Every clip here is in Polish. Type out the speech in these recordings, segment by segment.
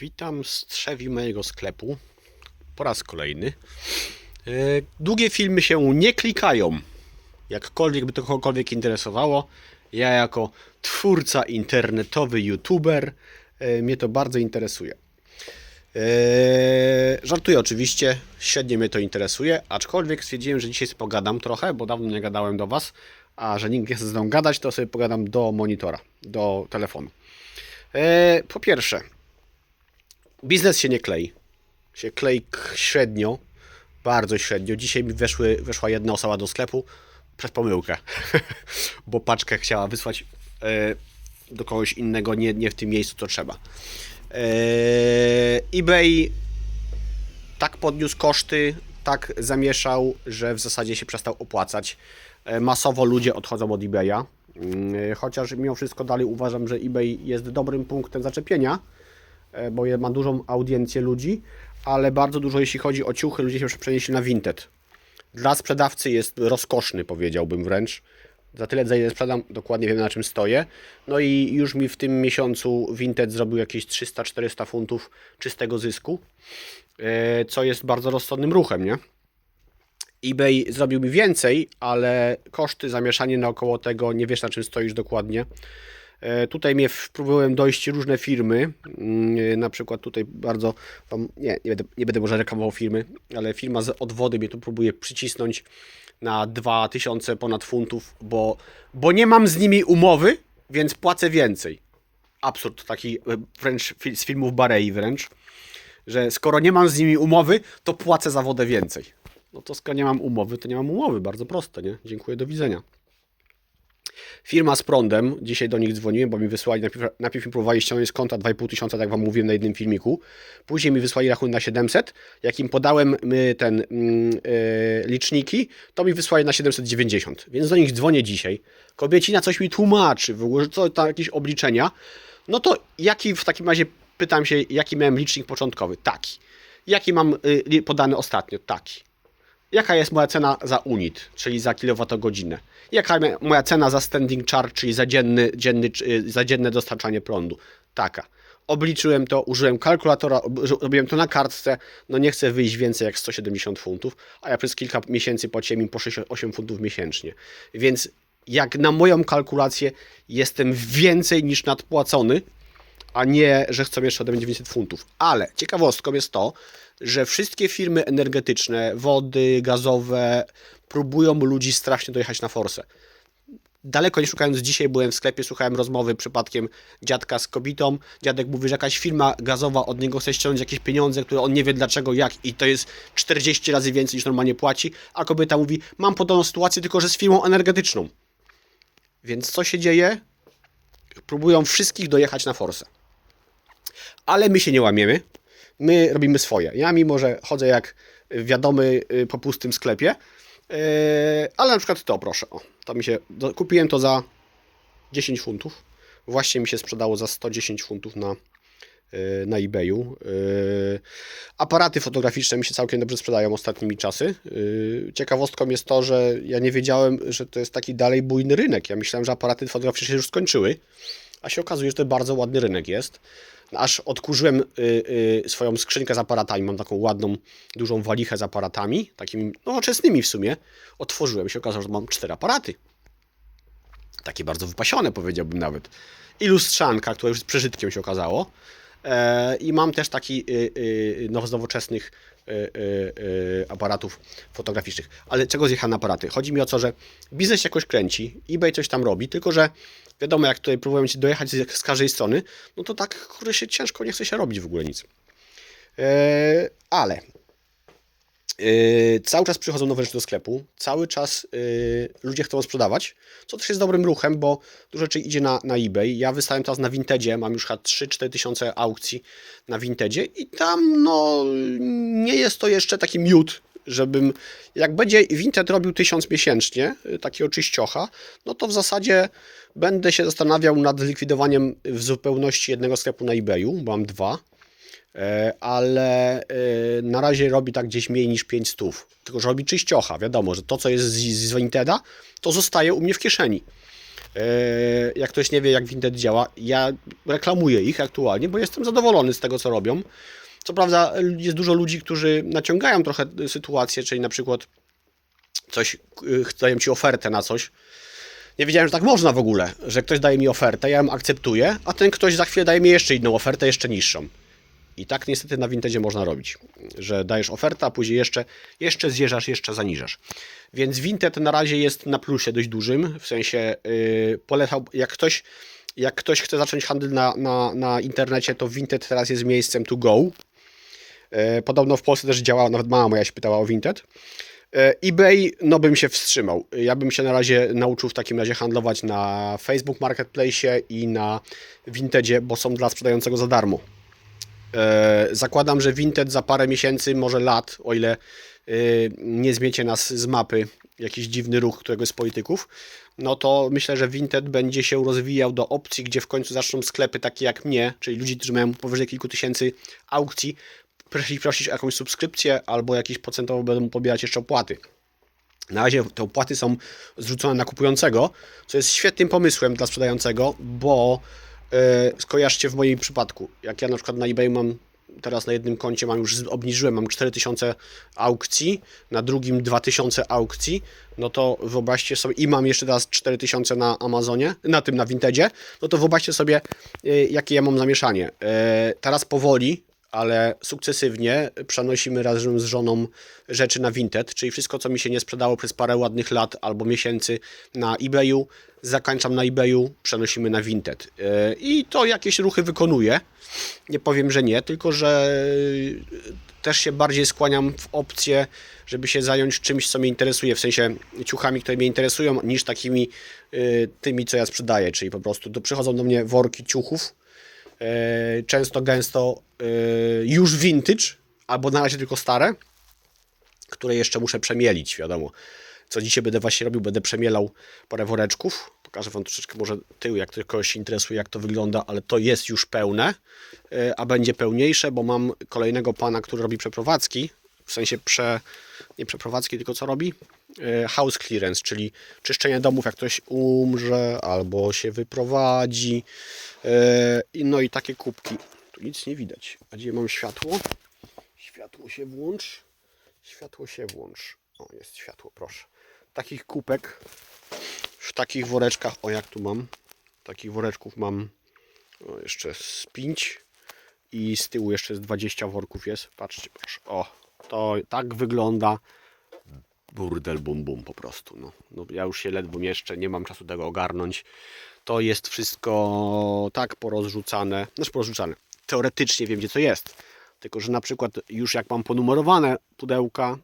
Witam z trzewi mojego sklepu po raz kolejny. E, Długie filmy się nie klikają. Jakkolwiek by to kogokolwiek interesowało, ja jako twórca internetowy, youtuber, e, mnie to bardzo interesuje. E, Żartuję oczywiście, średnio mnie to interesuje, aczkolwiek stwierdziłem, że dzisiaj sobie pogadam trochę, bo dawno nie gadałem do Was, a że nikt nie chce ze mną gadać, to sobie pogadam do monitora, do telefonu. Po pierwsze, biznes się nie klei. Się klei średnio, bardzo średnio. Dzisiaj mi weszły, weszła jedna osoba do sklepu przez pomyłkę, bo paczkę chciała wysłać e, do kogoś innego, nie, nie w tym miejscu, co trzeba. E, eBay tak podniósł koszty, tak zamieszał, że w zasadzie się przestał opłacać. E, Masowo ludzie odchodzą od eBaya. Mm, Chociaż mimo wszystko dalej uważam, że eBay jest dobrym punktem zaczepienia, bo je- ma dużą audiencję ludzi, ale bardzo dużo jeśli chodzi o ciuchy, ludzie się przenieśli na Vinted. Dla sprzedawcy jest rozkoszny, powiedziałbym wręcz. Za tyle, za ile sprzedam, dokładnie wiem na czym stoję. No i już mi w tym miesiącu Vinted zrobił jakieś 300-400 funtów czystego zysku, e, co jest bardzo rozsądnym ruchem, nie? eBay zrobił mi więcej, ale koszty, zamieszanie naokoło tego, nie wiesz na czym stoisz dokładnie. E, Tutaj mnie próbowałem dojść różne firmy, mm, na przykład tutaj bardzo, nie, nie będę, nie będę może reklamował firmy, ale firma z odwody mnie tu próbuje przycisnąć na 2000 ponad funtów, bo, bo nie mam z nimi umowy, więc płacę więcej. Absurd, taki e, wręcz z filmów Barei wręcz, że skoro nie mam z nimi umowy, to płacę za wodę więcej. No to skoro nie mam umowy, to nie mam umowy, bardzo proste, nie? Dziękuję, do widzenia. Firma z prądem, dzisiaj do nich dzwoniłem, bo mi wysłali, najpierw, najpierw mi próbowali ściągnąć z konta 2,5 tysiąca, tak wam mówiłem na jednym filmiku. Później mi wysłali rachunek na 700. Jak im podałem ten mm, y, liczniki, to mi wysłali na 790. Więc do nich dzwonię dzisiaj. Kobiecina coś mi tłumaczy, w ogóle, co tam jakieś obliczenia. No to jaki w takim razie, pytam się, jaki miałem licznik początkowy? Taki. Jaki mam y, li- podany ostatnio? Taki. Jaka jest moja cena za unit, czyli za kilowatogodzinę? Jaka moja cena za standing charge, czyli za, dzienny, dzienny, y, za dzienne dostarczanie prądu? Taka. Obliczyłem to, użyłem kalkulatora, ob- robiłem to na kartce, no nie chcę wyjść więcej jak 170 funtów, a ja przez kilka miesięcy płaciłem im po 8 funtów miesięcznie. Więc jak na moją kalkulację jestem więcej niż nadpłacony, a nie, że chcą jeszcze ode mnie 900 funtów. Ale ciekawostką jest to, że wszystkie firmy energetyczne, wody, gazowe próbują ludzi strasznie dojechać na forsę. Daleko nie szukając dzisiaj, byłem w sklepie, słuchałem rozmowy przypadkiem dziadka z kobietą. Dziadek mówi, że jakaś firma gazowa od niego chce ściągnąć jakieś pieniądze, które on nie wie dlaczego, jak i to jest 40 razy więcej niż normalnie płaci, a kobieta mówi, mam podobną sytuację, tylko że z firmą energetyczną. Więc co się dzieje? Próbują wszystkich dojechać na forsę ale my się nie łamiemy. My robimy swoje. Ja mimo, że chodzę jak wiadomy y, po pustym sklepie, yy, ale na przykład to proszę, o, to mi się, kupiłem to za 10 funtów. Właśnie mi się sprzedało za 110 funtów na, yy, na eBayu. Aparaty fotograficzne mi się całkiem dobrze sprzedają ostatnimi czasy. Ciekawostką jest to, że ja nie wiedziałem, że to jest taki dalej bujny rynek. Ja myślałem, że aparaty fotograficzne się już skończyły, a się okazuje, że to bardzo ładny rynek jest. Aż odkurzyłem y, y, swoją skrzynkę z aparatami. Mam taką ładną, dużą walichę z aparatami, takimi nowoczesnymi w sumie. Otworzyłem się, okazało, że mam cztery aparaty. Takie bardzo wypasione, powiedziałbym nawet. I lustrzanka, która już jest przeżytkiem się okazało. E, I mam też taki y, y, no, z nowoczesnych y, y, y, aparatów fotograficznych. Ale czego zjechałem na aparaty? Chodzi mi o to, że biznes jakoś kręci, eBay coś tam robi, tylko że wiadomo, jak tutaj próbują ci dojechać z, z każdej strony, no to tak, kurde, się ciężko nie chce się robić w ogóle nic. E, ale Yy, cały czas przychodzą nowe rzeczy do sklepu, cały czas yy, ludzie chcą sprzedawać, co też jest dobrym ruchem, bo dużo rzeczy idzie na, na eBay. Ja wystałem teraz na Vintedzie, mam już chyba 3-4 tysiące aukcji na Vintedzie i tam no nie jest to jeszcze taki miód, żebym, jak będzie Vinted robił tysiąc miesięcznie, yy, takiego czyściocha, no to w zasadzie będę się zastanawiał nad zlikwidowaniem w zupełności jednego sklepu na eBayu, bo mam dwa. E, ale e, na razie robi tak gdzieś mniej niż 5 stów. Tylko, że robi czyściocha. Wiadomo, że to, co jest z, z to zostaje u mnie w kieszeni. E, Jak ktoś nie wie, jak Vinted działa, ja reklamuję ich aktualnie, bo jestem zadowolony z tego, co robią. Co prawda, jest dużo ludzi, którzy naciągają trochę sytuację, czyli na przykład coś, dają ci ofertę na coś. Nie wiedziałem, że tak można w ogóle, że ktoś daje mi ofertę, ja ją akceptuję, a ten ktoś za chwilę daje mi jeszcze inną ofertę, jeszcze niższą. I tak niestety na Vintedzie można robić, że dajesz ofertę, a później jeszcze, jeszcze zjeżdżasz, jeszcze zaniżasz. Więc Vinted na razie jest na plusie dość dużym, w sensie yy, polecał, jak ktoś, jak ktoś chce zacząć handel na, na, na internecie, to Vinted teraz jest miejscem to go. E, Podobno w Polsce też działa, nawet mama moja się pytała o Vinted. E, eBay, no bym się wstrzymał. Ja bym się na razie nauczył w takim razie handlować na Facebook Marketplace i na Vintedzie, bo są dla sprzedającego za darmo. E, Zakładam, że Vinted za parę miesięcy, może lat, o ile e, nie zmiecie nas z mapy jakiś dziwny ruch któregoś z polityków, no to myślę, że Vinted będzie się rozwijał do opcji, gdzie w końcu zaczną sklepy takie jak mnie, czyli ludzi, którzy mają powyżej kilku tysięcy aukcji, prosić, prosić o jakąś subskrypcję albo jakieś procentowo będą pobierać jeszcze opłaty. Na razie te opłaty są zrzucone na kupującego, co jest świetnym pomysłem dla sprzedającego, bo skojarzcie w moim przypadku, jak ja na przykład na eBay mam teraz na jednym koncie mam już obniżyłem, mam 4000 aukcji, na drugim 2000 aukcji, no to wyobraźcie sobie, i mam jeszcze teraz 4000 na Amazonie, na tym, na Vintedzie, no to wyobraźcie sobie, yy, jakie ja mam zamieszanie. Yy, teraz powoli, ale sukcesywnie przenosimy razem z żoną rzeczy na Vinted, czyli wszystko, co mi się nie sprzedało przez parę ładnych lat albo miesięcy na eBayu, zakończam na eBayu, przenosimy na Vinted. Yy, I to jakieś ruchy wykonuję. Nie powiem, że nie, tylko że też się bardziej skłaniam w opcję, żeby się zająć czymś, co mnie interesuje, w sensie ciuchami, które mnie interesują, niż takimi y, tymi, co ja sprzedaję, czyli po prostu do, przychodzą do mnie worki ciuchów, e, często gęsto e, już vintage, albo na razie tylko stare, które jeszcze muszę przemielić, wiadomo. Co dzisiaj będę właśnie robił, będę przemielał parę woreczków. Pokażę Wam troszeczkę może tył, jak kogoś się interesuje, jak to wygląda, ale to jest już pełne, e, a będzie pełniejsze, bo mam kolejnego pana, który robi przeprowadzki, w sensie prze, nie przeprowadzki, tylko co robi? E, House clearance, czyli czyszczenie domów, jak ktoś umrze albo się wyprowadzi. E, No i takie kubki. Tu nic nie widać. A gdzie mam światło? Światło się włącz. Światło się włącz. O, jest światło, proszę. Takich kubek w takich woreczkach, o jak tu mam. Takich woreczków mam o, jeszcze z 5 i z tyłu jeszcze z 20 worków jest. Patrzcie, proszę. O, to tak wygląda burdel bum bum po prostu. No. No, ja już się ledwo mieszczę, nie mam czasu tego ogarnąć. To jest wszystko tak porozrzucane, znaczy porozrzucane. Teoretycznie wiem, gdzie to jest. Tylko, że na przykład już jak mam ponumerowane pudełka,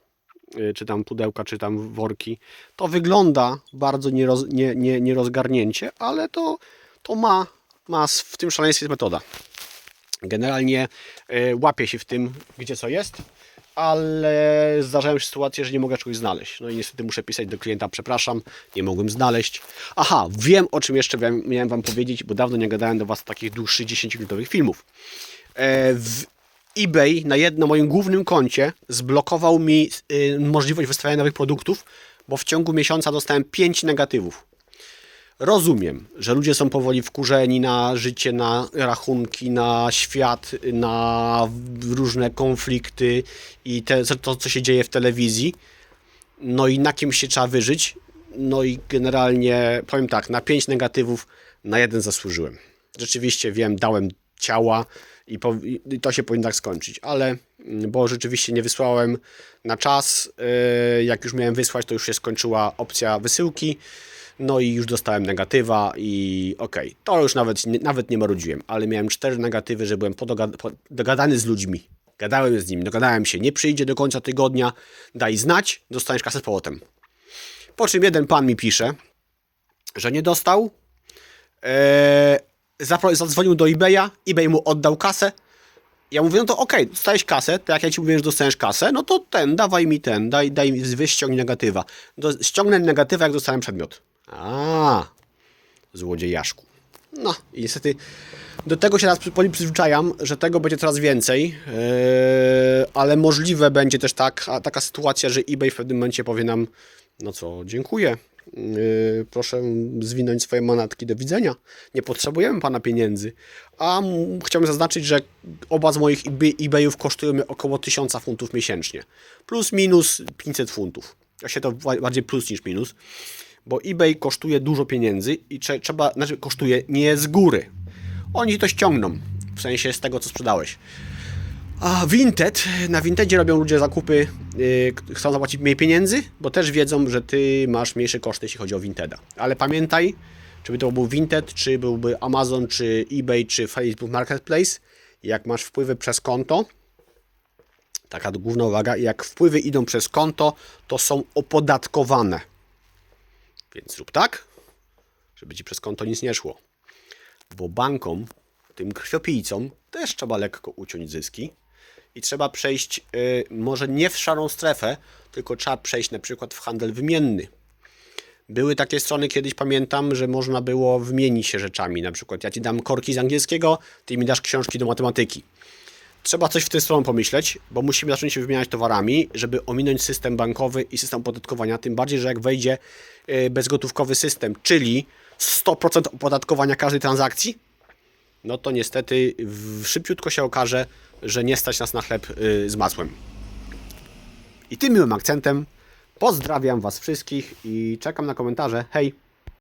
czy tam pudełka, czy tam worki, to wygląda bardzo nieroz, nie, nie, nierozgarnięcie, ale to, to ma, ma, w tym szaleństwie metoda. Generalnie y, łapię się w tym, gdzie co jest, ale zdarzają się sytuacje, że nie mogę czegoś znaleźć. No i niestety muszę pisać do klienta, przepraszam, nie mogłem znaleźć. Aha, wiem o czym jeszcze miałem, miałem Wam powiedzieć, bo dawno nie gadałem do Was takich dłuższych 10-minutowych filmów. E, w eBay na jednym moim głównym koncie zblokował mi y, możliwość wystawiania nowych produktów, bo w ciągu miesiąca dostałem 5 negatywów. Rozumiem, że ludzie są powoli wkurzeni na życie, na rachunki, na świat, na różne konflikty i te, to, co się dzieje w telewizji. No i na kim się trzeba wyżyć. No i generalnie powiem tak, na pięć negatywów na jeden zasłużyłem. Rzeczywiście wiem, dałem ciała i, po, i to się powinno tak skończyć, ale mm, bo rzeczywiście nie wysłałem na czas. Yy, Jak już miałem wysłać, to już się skończyła opcja wysyłki. No i już dostałem negatywa i okej, to już nawet, nawet nie marudziłem, ale miałem cztery negatywy, że byłem podogad- po- dogadany z ludźmi. Gadałem z nimi, dogadałem się, nie przyjdzie do końca tygodnia, daj znać, dostaniesz kasę z powrotem. Po czym jeden pan mi pisze, że nie dostał, eee, zadzwonił do eBaya, eBay mu oddał kasę, ja mówię, no to okej, dostałeś kasę, to jak ja ci mówię, że dostaniesz kasę, no to ten, dawaj mi ten, daj, daj mi, ściągnij negatywa. Do, ściągnę negatywa, jak dostałem przedmiot. A, złodziejaszku. No i niestety do tego się teraz powoli przyzwyczajam, że tego będzie coraz więcej, yy, ale możliwe będzie też tak, taka sytuacja, że eBay w pewnym momencie powie nam, no co, dziękuję, proszę zwinąć swoje manatki do widzenia. Nie potrzebujemy pana pieniędzy. A chciałbym zaznaczyć, że oba z moich eBay- eBayów kosztują mnie około 1000 funtów miesięcznie. Plus minus 500 funtów. Ja się to bardziej plus niż minus. Bo eBay kosztuje dużo pieniędzy i trze- trzeba, znaczy kosztuje nie z góry. Oni to ściągną. W sensie z tego, co sprzedałeś. A Vinted, na Vintedzie robią ludzie zakupy, yy, chcą zapłacić mniej pieniędzy, bo też wiedzą, że ty masz mniejsze koszty, jeśli chodzi o Vinteda. Ale pamiętaj, czy by to był Vinted, czy byłby Amazon, czy eBay, czy Facebook Marketplace, jak masz wpływy przez konto, taka główna uwaga, jak wpływy idą przez konto, to są opodatkowane. Więc zrób tak, żeby ci przez konto nic nie szło bo bankom, tym krwiopijcom, też trzeba lekko uciąć zyski i trzeba przejść y, może nie w szarą strefę, tylko trzeba przejść na przykład w handel wymienny. Były takie strony kiedyś, pamiętam, że można było wymienić się rzeczami. Na przykład ja ci dam korki z angielskiego, ty mi dasz książki do matematyki. Trzeba coś w tę stronę pomyśleć, bo musimy zacząć się wymieniać towarami, żeby ominąć system bankowy i system opodatkowania. Tym bardziej, że jak wejdzie y, bezgotówkowy system, czyli 100% opodatkowania każdej transakcji, no to niestety szybciutko się okaże, że nie stać nas na chleb y, z masłem. I tym miłym akcentem pozdrawiam Was wszystkich i czekam na komentarze. Hej!